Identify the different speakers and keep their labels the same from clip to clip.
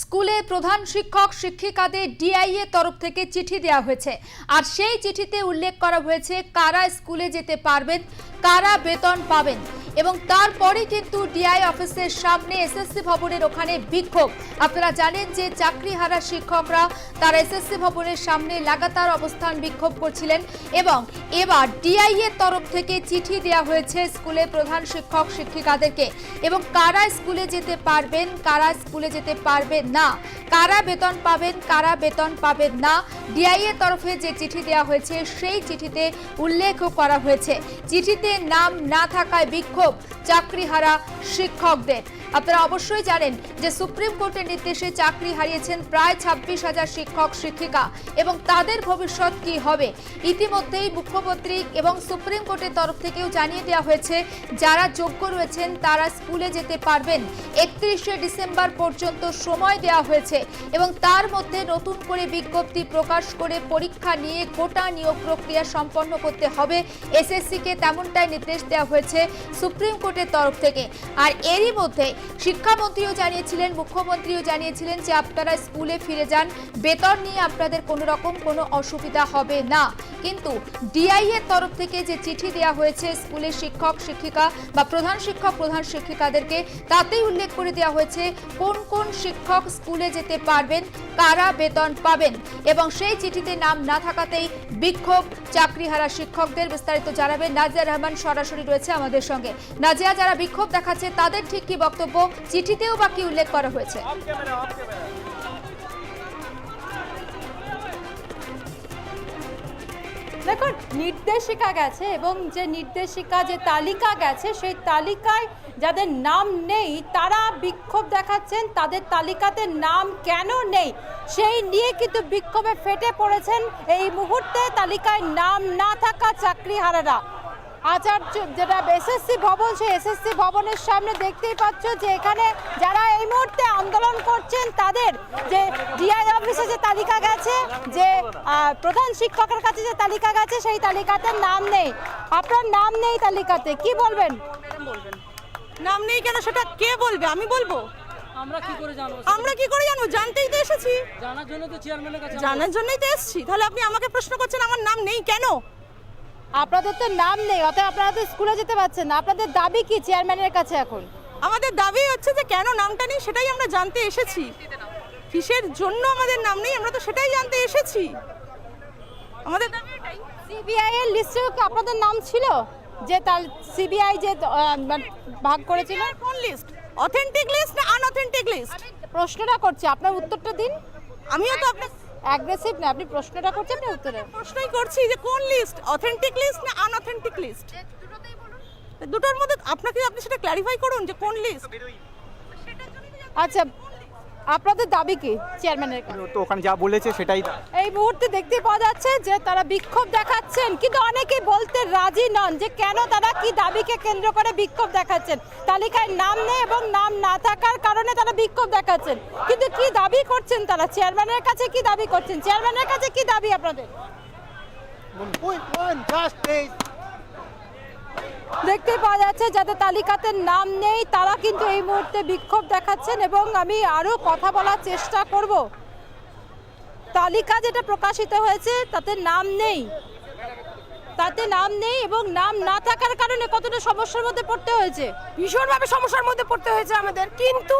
Speaker 1: স্কুলে প্রধান শিক্ষক, শিক্ষিকাদের ডিআইএ তরফ থেকে চিঠি দেওয়া হয়েছে। আর সেই চিঠিতে উল্লেখ করা হয়েছে কারা স্কুলে যেতে পারবেন, কারা বেতন পাবেন এবং তারপরে কিন্তু ডিআই অফিসের সামনে এসএসসি ভবনের ওখানে বিক্ষোভ। আপনারা জানেন যে চাকরিহারা শিক্ষকরা তারা এসএসসি ভবনের সামনে লাগাতার অবস্থান বিক্ষোভ করছিলেন এবং এবার ডিআই এর তরফ থেকে চিঠি দেওয়া হয়েছে স্কুলে প্রধান শিক্ষক, শিক্ষিকাদেরকে। এবং কারা স্কুলে যেতে পারবেন, কারা স্কুলে যেতে পারবেন না। কারা বেতন পাবেন, কারা বেতন পাবেন না ডিআইএর তরফে যে চিঠি দেওয়া হয়েছে, সেই চিঠিতে উল্লেখ করা হয়েছে। চিঠিতে নাম না থাকায় বিক্ষোভ, চাকরিহারা শিক্ষকদের। আপনারা অবশ্যই জানেন যে সুপ্রিম কোর্টের নির্দেশে চাকরি হারিয়েছেন প্রায় ছাব্বিশ হাজার শিক্ষক, শিক্ষিকা এবং তাদের ভবিষ্যৎ কি হবে? ইতিমধ্যেই মুখ্যমন্ত্রী এবং সুপ্রিম কোর্টের তরফ থেকেও জানিয়ে দেওয়া হয়েছে, যারা যোগ্য রয়েছেন তারা স্কুলে যেতে পারবেন। একত্রিশে ডিসেম্বর পর্যন্ত সময় দেওয়া হয়েছে এবং তার মধ্যে নতুন করে বিজ্ঞপ্তি প্রকাশ করে পরীক্ষা নিয়ে গোটা নিয়োগ প্রক্রিয়া সম্পন্ন করতে হবে। এসএসসিকে তেমনটাই নির্দেশ দেওয়া হয়েছে সুপ্রিম কোর্টের তরফ থেকে। আর এরই মধ্যে শিক্ষামন্ত্রীও জানিয়েছিলেন, মুখ্যমন্ত্রীও জানিয়েছিলেন যে আপনারা স্কুলে ফিরে যান। বেতন নিয়ে আপনাদের কোনো রকম কোনো অসুবিধা হবে না। কিন্তু ডিআই এর তরফ থেকে যে চিঠি দেওয়া হয়েছে স্কুলের শিক্ষক, শিক্ষিকা বা প্রধান শিক্ষক, প্রধান শিক্ষিকাদেরকে, তাতেই উল্লেখ করে দেওয়া হয়েছে কোন কোন শিক্ষক স্কুলে যেতে পারবেন, কারা বেতন পাবেন এবং সেই চিঠিতে নাম না থাকাতেই বিক্ষোভ চাকরিহারা শিক্ষকদের বিস্তারিত জানাবেন। নাজিয়া রহমান সরাসরি রয়েছে আমাদের সঙ্গে। নাজিয়া, যারা বিক্ষোভ দেখাচ্ছে, তাদের ঠিক কি বক্তব্য চিঠিতেও বাকি উল্লেখ করা হয়েছে।
Speaker 2: দেখুন, নির্দেশিকা গেছে এবং যে নির্দেশিকা, যে তালিকা গেছে, সেই তালিকায় যাদের নাম নেই, তারা বিক্ষোভ দেখাচ্ছেন। তাদের তালিকাতে নাম কেন নেই, সেই নিয়ে কিন্তু বিক্ষোভে ফেটে পড়েছেন। এই মুহূর্তে তালিকায় নাম না থাকা চাকরিহারারা। আচার্য যেটা এসএসসি ভবন সেই এসএসসি ভবনের সামনে দেখতেই পাচ্ছ যে এখানে যারা এই মুহূর্তে আন্দোলন করছেন তাদের যে ডিআই অফিসে যে তালিকা গেছে যে প্রধান শিক্ষকের কাছে যে তালিকা গেছে সেই তালিকাতে নাম নেই। আপনার নাম নেই তালিকাতে কি বলবেন?
Speaker 3: নাম নেই কেন সেটা কে বলবে? আমি বলব?
Speaker 4: আমরা কি করে জানব?
Speaker 3: আমরা কি করে জানব? জানতেই তো এসেছি।
Speaker 4: জানার জন্য তো চেয়ারম্যানের কাছে
Speaker 3: জানার জন্যই তো এসেছি। তাহলে আপনি আমাকে প্রশ্ন করছেন আমার নাম নেই কেন?
Speaker 2: আপনাদের তো নাম নেই অতএব আপনারা তো স্কুলে যেতে পারছেন না। আপনাদের দাবি কি চেয়ারম্যানের কাছে এখন?
Speaker 3: আমাদের দাবি হচ্ছে যে কেন নামটা নেই সেটাই আমরা জানতে এসেছি। কিসের জন্য আমাদের নাম নেই আমরা তো সেটাই জানতে এসেছি। আমাদের দাবি এটাই।
Speaker 2: সিবিআই এর লিস্টেও কি আপনাদের নাম ছিল? যে তার সিবিআই যে মানে ভাগ করেছিল?
Speaker 3: কোন লিস্ট অথেন্টিক লিস্ট না আনঅথেন্টিক লিস্ট
Speaker 2: প্রশ্নটা করছি আপনার উত্তরটা দিন।
Speaker 3: আমিও তো আপনার
Speaker 2: অ্যাগ্রেসিভ না? আপনি প্রশ্নটা করছেন না উত্তরে?
Speaker 3: প্রশ্নই করছি যে কোন লিস্ট অথেন্টিক লিস্ট না আনঅথেন্টিক লিস্ট দুটোর মধ্যে আপনাকে আপনি সেটা ক্ল্যারিফাই করুন যে কোন লিস্ট
Speaker 2: আচ্ছা আপনাদের দাবি কি চেয়ারম্যানের কাছে?
Speaker 5: তো ওখানে যা বলেছে সেটাই
Speaker 2: এই মুহূর্তে দেখতে পাওয়া যাচ্ছে যে তারা বিক্ষোভ দেখাচ্ছেন কিন্তু অনেকেই বলতে রাজি নন যে কেন তারা কি দাবিকে কেন্দ্র করে বিক্ষোভ দেখাচ্ছেন। তালিকায় নাম নেই এবং নাম না থাকার কারণে তারা বিক্ষোভ দেখাচ্ছেন। কিন্তু কি দাবি করছেন তারা? চেয়ারম্যানের কাছে কি দাবি করছেন? চেয়ারম্যানের কাছে কি দাবি আপনাদের? দেখতে পাওয়া যাচ্ছে যাদের তালিকাতে নাম নেই, তারা কিন্তু এই মুহূর্তে বিক্ষোভ দেখাচ্ছেন এবং আমি আরও কথা বলার চেষ্টা করব। তালিকা যেটা প্রকাশিত হয়েছে, তাতে নাম নেই। তাতে নাম নেই এবং নাম না থাকার কারণে কতটা সমস্যার মধ্যে পড়তে হয়েছে।
Speaker 3: ভীষণভাবে সমস্যার মধ্যে পড়তে হয়েছে আমাদের। কিন্তু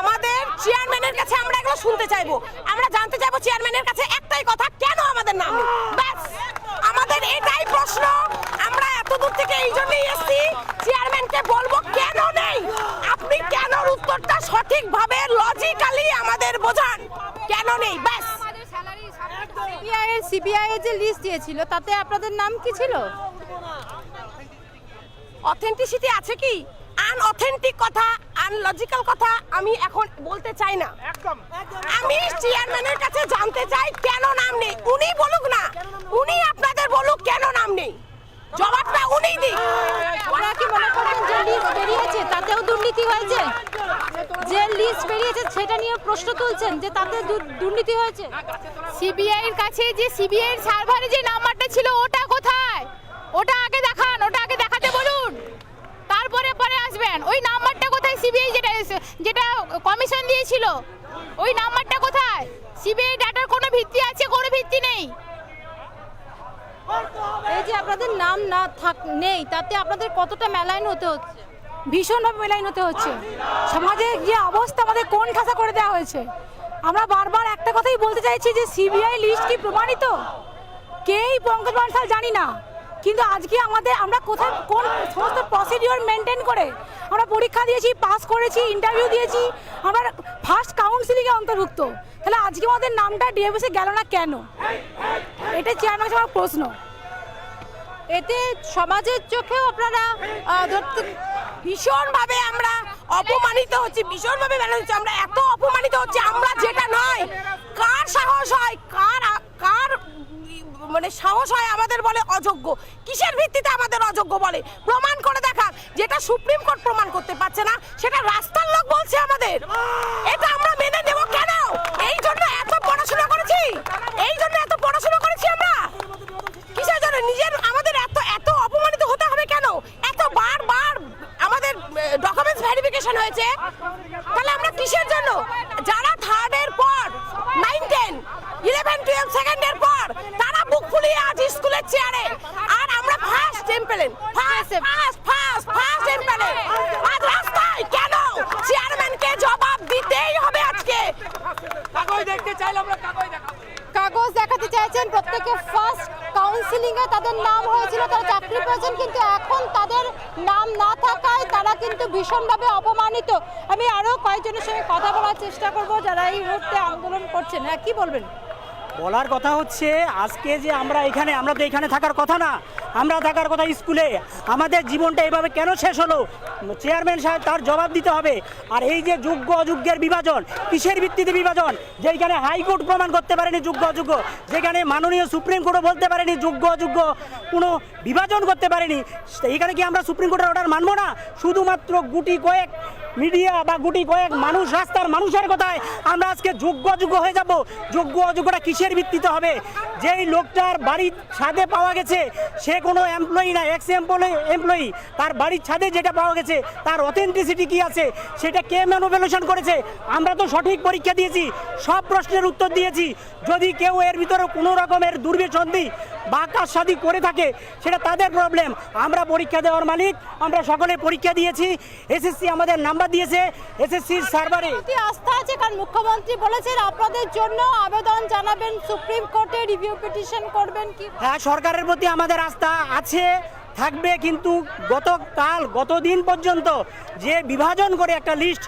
Speaker 3: আমাদের চেয়ারম্যানের কাছে আমরা এগুলো শুনতে চাইব। আমরা জানতে চাইব চেয়ারম্যানের কাছে একটাই কথা, কেন আমাদের নাম আমাদের এটাই প্রশ্ন। এত দূর থেকে এই জন্যই এসেছি চেয়ারম্যানকে বলব কেন নেই? আপনি কেন উত্তরটা সঠিকভাবে লজিক্যালি আমাদের বোঝান? কেন নেই? ব্যাস।
Speaker 2: সিবিআই এর সিবিআই এর যে লিস্ট দিয়েছিল তাতে আপনাদের নাম কি ছিল?
Speaker 3: অথেন্টিসিটি আছে কি? আনঅথেন্টিক কথা আনলজিক্যাল কথা আমি এখন বলতে চাই না। আমি চেয়ারম্যানের কাছে জানতে চাই কেন নাম নেই। উনি বলুক না উনি আপনাদের বলুক কেন নাম নেই জবাবটা উনি দিক
Speaker 2: আপনারা কি মনে করেন যে লিস্ট বেরিয়েছে তাতেও দুর্নীতি হয়েছে? যে লিস্ট বেরিয়েছে সেটা নিয়ে প্রশ্ন তুলছেন যে তাতে দুর্নীতি হয়েছে?
Speaker 6: সিবিআই এর কাছে যে সিবিআই এর সার্ভারে যে নাম্বারটা ছিল ওটা কোথায়? ওটা আগে দেখান ওটা আগে দেখাতে বলুন। তারপরে পরে আসবেন। ওই নাম্বারটা কোথায়? সিবিআই যেটা যেটা কমিশন দিয়েছিল ওই নাম্বারটা কোথায়? সিবিআই ডাটার কোনো ভিত্তি আছে কোনো ভিত্তি নেই।
Speaker 2: এই যে আপনাদের নাম না থাক নেই তাতে আপনাদের কতটা মেলাইন হতে হচ্ছে?
Speaker 5: ভীষণভাবে মেলাইন হতে হচ্ছে। সমাজের যে অবস্থা আমাদের কোন ঠাসা করে দেওয়া হয়েছে? আমরা বারবার একটা কথাই বলতে চাইছি যে সিবিআই লিস্ট কি প্রমাণিত? কেই পঙ্কজ বানসাল জানি না। কিন্তু আজকে আমাদের আমরা কোথায় কোন সমস্ত প্রসিডিওর মেনটেন করে আমরা পরীক্ষা দিয়েছি পাস করেছি ইন্টারভিউ দিয়েছি, আমরা ফার্স্ট কাউন্সিলিংয়ে অন্তর্ভুক্ত। তাহলে আজকে আমাদের নামটা ডিএবিসে গেল না কেন? এটা চেয়ারম্যান আমার প্রশ্ন।
Speaker 2: এতে সমাজের চোখেও আপনারা আহ, ধরতে
Speaker 3: ভীষণ ভাবে আমরা অপমানিত হচ্ছি ভীষণভাবে হচ্ছে। আমরা এত অপমানিত হচ্ছি আমরা যেটা নয় কার সাহস হয় কার কার মানে সাহস হয় আমাদের বলে অযোগ্য? কিসের ভিত্তিতে আমাদের অযোগ্য বলে? প্রমাণ করে দেখা যেটা সুপ্রিম কোর্ট প্রমাণ করতে পারছে না সেটা রাস্তার লোক বলছে আমাদের। এটা আমরা মেনে হয়েছে? তাহলে আমরা কিসের জন্য? যারা থার্ডের পর নাইন টেন ইলেভেন টুয়েলভ সেকেন্ডের পর তারা বুক ফুলিয়ে আজ স্কুলের চেয়ারে আর আমরা ফার্স্ট টেম্পেলেন ফার্স্ট ফার্স্ট ফার্স্ট ফার্স্ট টেম্পেলেন আজ রাস্তায় কেন চেয়ারম্যানকে জবাব দিতেই হবে আজকে?
Speaker 4: কাগজ দেখতে চাইলে আমরা কাগজ দেখাবো।
Speaker 2: কাগজ দেখাতে চাইছেন প্রত্যেকে ফার্স্ট কাউন্সিলিং এ। তাদের নাম হয়েছিল তারা চাকরি পেয়েছেন কিন্তু এখন তাদের নাম না থাকায় কিন্তু ভীষণভাবে অপমানিত। আমি আরও কয়েকজনের সঙ্গে কথা বলার চেষ্টা করব যারা এই মুহূর্তে আন্দোলন করছেন। হ্যাঁ কী বলবেন?
Speaker 7: বলার কথা হচ্ছে, আজকে যে আমরা এখানে, আমরা তো এখানে থাকার কথা না। আমরা থাকার কথা স্কুলে। আমাদের জীবনটা এভাবে কেন শেষ হলো? চেয়ারম্যান সাহেব তার জবাব দিতে হবে। আর এই যে যোগ্য অযোগ্যের বিভাজন, কিসের ভিত্তিতে বিভাজন? যেখানে হাইকোর্ট প্রমাণ করতে পারেনি যোগ্য অযোগ্য, যেখানে মাননীয় সুপ্রিম কোর্টও বলতে পারেনি যোগ্য অযোগ্য, কোনো বিভাজন করতে পারেনি। এখানে কি আমরা সুপ্রিম কোর্টের অর্ডার মানবো না? শুধুমাত্র গুটি কয়েক মিডিয়া বা গুটি কয়েক মানুষ, রাস্তার মানুষের কথায় আমরা আজকে যোগ্য অযোগ্য হয়ে যাব। যোগ্য অযোগ্যটা কিসের ভিত্তিতে হবে? যেই লোকটার বাড়ির ছাদে পাওয়া গেছে, সে কোনো এমপ্লয়ি না এক্স এমপ্লয়ি এমপ্লয়ি তার বাড়ির ছাদে যেটা পাওয়া গেছে, তার অথেন্টিসিটি কি আছে, সেটা কে ম্যানুভ্যালুয়েশন করেছে? আমরা তো সঠিক পরীক্ষা দিয়েছি, সব প্রশ্নের উত্তর দিয়েছি। যদি কেউ এর ভিতরে কোনো রকমের দুর্বিসন্ধি বা কারসাদি করে থাকে, সেটা তাদের প্রবলেম আমরা পরীক্ষা দেওয়ার মালিক, আমরা সকলে পরীক্ষা দিয়েছি। এসএসসি আমাদের নাম্বার দিয়েছে এসএসসির সার্ভারে।
Speaker 2: প্রতি আস্থা আছে? কারণ মুখ্যমন্ত্রী বলেছেন আপনাদের জন্য আবেদন জানাবেন সুপ্রিম কোর্টে রিভিউ পিটিশন করবেন কি?
Speaker 7: হ্যাঁ সরকারের প্রতি আমাদের আস্থা আছে থাকবে কিন্তু গতকাল গতদিন পর্যন্ত যে বিভাজন করে একটা লিস্ট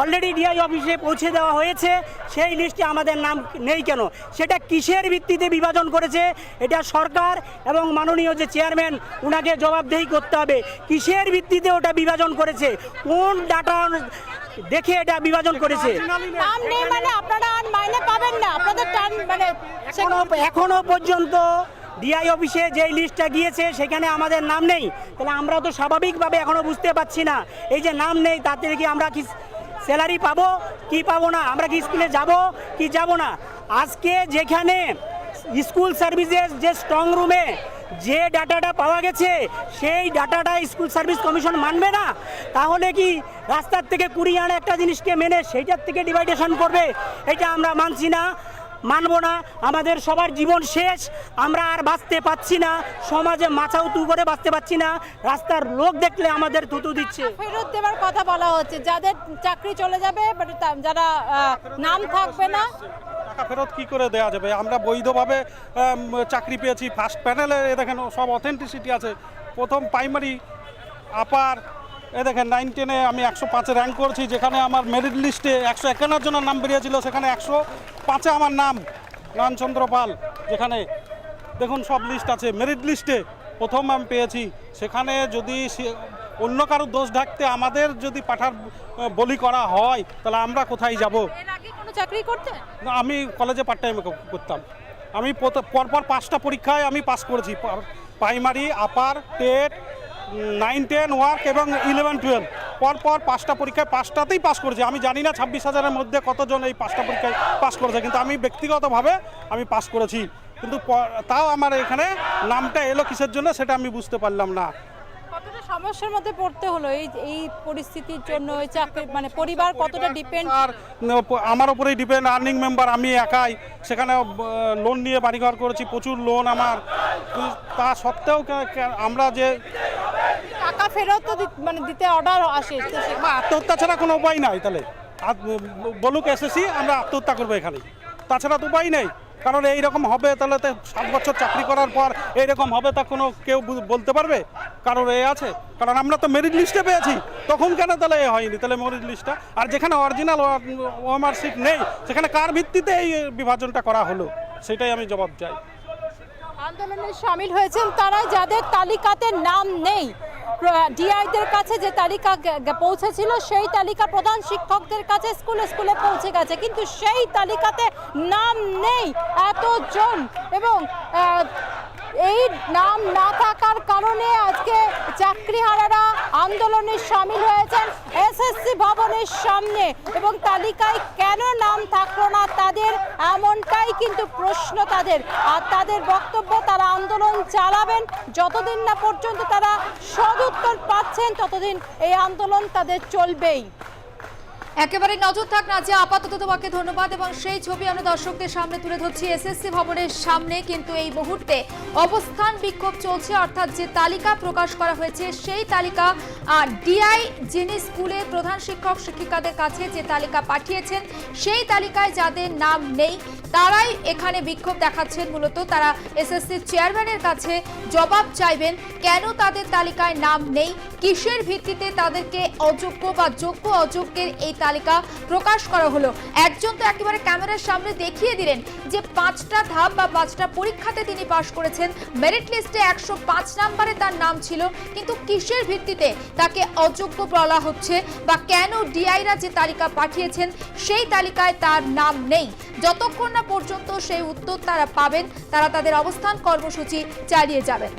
Speaker 7: অলরেডি ডিআই অফিসে পৌঁছে দেওয়া হয়েছে। সেই লিস্টে আমাদের নাম নেই কেন? সেটা কিসের ভিত্তিতে বিভাজন করেছে? এটা সরকার এবং মাননীয় যে চেয়ারম্যান ওনাকে জবাবদেহি করতে হবে। কিসের ভিত্তিতে ওটা বিভাজন করেছে? কোন ডাটা দেখে এটা বিভাজন করেছে?
Speaker 2: নাম নেই মানে আপনারা আর মাইনে পাবেন না। আপনাদের মানে
Speaker 7: এখনও পর্যন্ত ডিআই অফিসে যে লিস্টটা গিয়েছে সেখানে আমাদের নাম নেই। তাহলে আমরা তো স্বাভাবিকভাবে এখনও বুঝতে পারছি না। এই যে নাম নেই তাতে কি আমরা কি স্যালারি পাবো, কি পাবো না? আমরা কি স্কুলে যাব, কি যাব না? আজকে যেখানে স্কুল সার্ভিসেস যে স্ট্রং রুমে যে ডাটাটা পাওয়া গেছে, সেই ডাটাটা স্কুল সার্ভিস কমিশন মানবে না? তাহলে কি রাস্তার থেকে কুড়িয়ে আনা একটা জিনিসকে মেনে সেইটার থেকে ডিভাইডেশন করবে? এটা আমরা মানছি না। মানবো না আমাদের সবার জীবন শেষ আমরা আর বাঁচতে পাচ্ছি না সমাজে মাথা উঁচু করে বাঁচতে পাচ্ছি না রাস্তার লোক দেখলে আমাদের থুতু দিচ্ছে।
Speaker 2: ফেরত দেওয়ার কথা বলা হচ্ছে যাদের চাকরি চলে যাবে যারা নাম থাকবে না।
Speaker 8: টাকা ফেরত কি করে দেওয়া যাবে? আমরা বৈধভাবে চাকরি পেয়েছি ফার্স্ট প্যানেলে দেখেন সব অথেন্টিসিটি আছে। প্রথম প্রাইমারি আপার এ দেখেন নাইন টেনে আমি একশো পাঁচে র্যাঙ্ক করেছি যেখানে আমার মেরিট লিস্টে একশো একান্ন জনের নাম বেরিয়েছিল সেখানে একশো পাঁচে আমার নাম রামচন্দ্র পাল যেখানে দেখুন সব লিস্ট আছে মেরিট লিস্টে প্রথম আমি পেয়েছি সেখানে যদি সে- অন্য কারও দোষ ঢাকতে আমাদের যদি পাঠার বলি করা হয় তাহলে আমরা কোথায় যাব?
Speaker 2: চাকরি করতেন
Speaker 8: না আমি কলেজে পার্ট টাইমে করতাম। আমি পরপর পাঁচটা পরীক্ষায় আমি পাস করেছি primary upper TET nine ten work এবং ইলেভেন টুয়েলভ। পরপর পাঁচটা পরীক্ষায় পাঁচটাতেই পাস করেছে। আমি জানি না ছাব্বিশ হাজারের মধ্যে কতজন এই পাঁচটা পরীক্ষায় পাস করেছে কিন্তু আমি ব্যক্তিগতভাবে আমি পাস করেছি। কিন্তু তাও আমার এখানে নামটা এলো কিসের জন্য সেটা আমি বুঝতে পারলাম না।
Speaker 2: কতটা সমস্যার মধ্যে পড়তে হলো? এই এই পরিস্থিতির জন্য এই চাকরি মানে পরিবার কতটা ডিপেন্ড
Speaker 8: আর আমার উপরেই ডিপেন্ড আর্নিং মেম্বার আমি একাই। সেখানে লোন নিয়ে বাড়িঘর করেছি প্রচুর লোন আমার। তা সত্ত্বেও আমরা যে
Speaker 2: ফেরত মানে দিতে অর্ডার আসে
Speaker 8: আত্মহত্যা ছাড়া কোনো উপায় নাই তাহলে। বলুক এসেছি আমরা আত্মহত্যা করব এখানে তাছাড়া তো উপায় নেই কারণ এইরকম হবে তাহলে তো সাত বছর চাকরি করার পর এইরকম হবে তা কোনো কেউ বলতে পারবে? কারোর এ আছে? কারণ আমরা তো মেরিট লিস্টে পেয়েছি তখন কেন তাহলে এ হয়নি? তাহলে মেরিট লিস্টটা আর যেখানে অরিজিনাল সিট নেই সেখানে কার ভিত্তিতে এই বিভাজনটা করা হলো? সেটাই আমি জবাব চাই।
Speaker 2: আন্দোলনে সামিল হয়েছেন তারা যাদের তালিকাতে নাম নেই। ডিআইদের কাছে যে তালিকা পৌঁছেছিল, সেই তালিকা প্রধান শিক্ষকদের কাছে স্কুলে স্কুলে পৌঁছে গেছে। কিন্তু সেই তালিকাতে নাম নেই এতজন। এবং এই নাম না থাকার কারণে আজকে চাকরিহারারা আন্দোলনে সামিল হয়েছেন এসএসসি ভবনের সামনে এবং তালিকায় কেন নাম থাকল না তাদের এমনটাই কিন্তু প্রশ্ন তাদের। আর তাদের বক্তব্য, তারা আন্দোলন চালাবেন, যতদিন না পর্যন্ত তারা সদুত্তর পাচ্ছেন, ততদিন এই আন্দোলন তাদের চলবেই।
Speaker 1: একেবারে নজর থাক না যে আপাতত তোমাকে ধন্যবাদ এবং সেই ছবি আমরা দর্শকদের সামনে তুলে ধরছি এসএসসি ভবনের সামনে, কিন্তু এই মুহূর্তে অবস্থান বিক্ষোভ চলছে, অর্থাৎ যে তালিকা প্রকাশ করা হয়েছে সেই তালিকা ডিআই যিনি স্কুলের প্রধান শিক্ষক, শিক্ষিকাদের কাছে যে তালিকা পাঠিয়েছেন সেই তালিকায় যাদের নাম নেই, তারাই এখানে বিক্ষোভ দেখাচ্ছেন। মূলত তারা এসএসসি চেয়ারম্যানের কাছে জবাব চাইবেন, কেন তাদের তালিকায় নাম নেই, কিসের ভিত্তিতে তাদেরকে অযোগ্য বা যোগ্য অযোগ্যের এই তালিকা প্রকাশ করা হলো। একজন তো একেবারে ক্যামেরার সামনে দেখিয়ে দিলেন যে পাঁচটা ধাপ বা পাঁচটা পরীক্ষাতে তিনি পাশ করেছেন। মেরিট লিস্টে একশো পাঁচ নাম্বারে তার নাম ছিল, কিন্তু কিসের ভিত্তিতে তাকে অযোগ্য বলা হচ্ছে বা কেন ডিআইরা যে তালিকা পাঠিয়েছেন, সেই তালিকায় তার নাম নেই। যতক্ষণ না পর্যন্ত সেই উত্তর তারা পাবেন, তারা তাদের অবস্থান কর্মসূচি চালিয়ে যাবেন।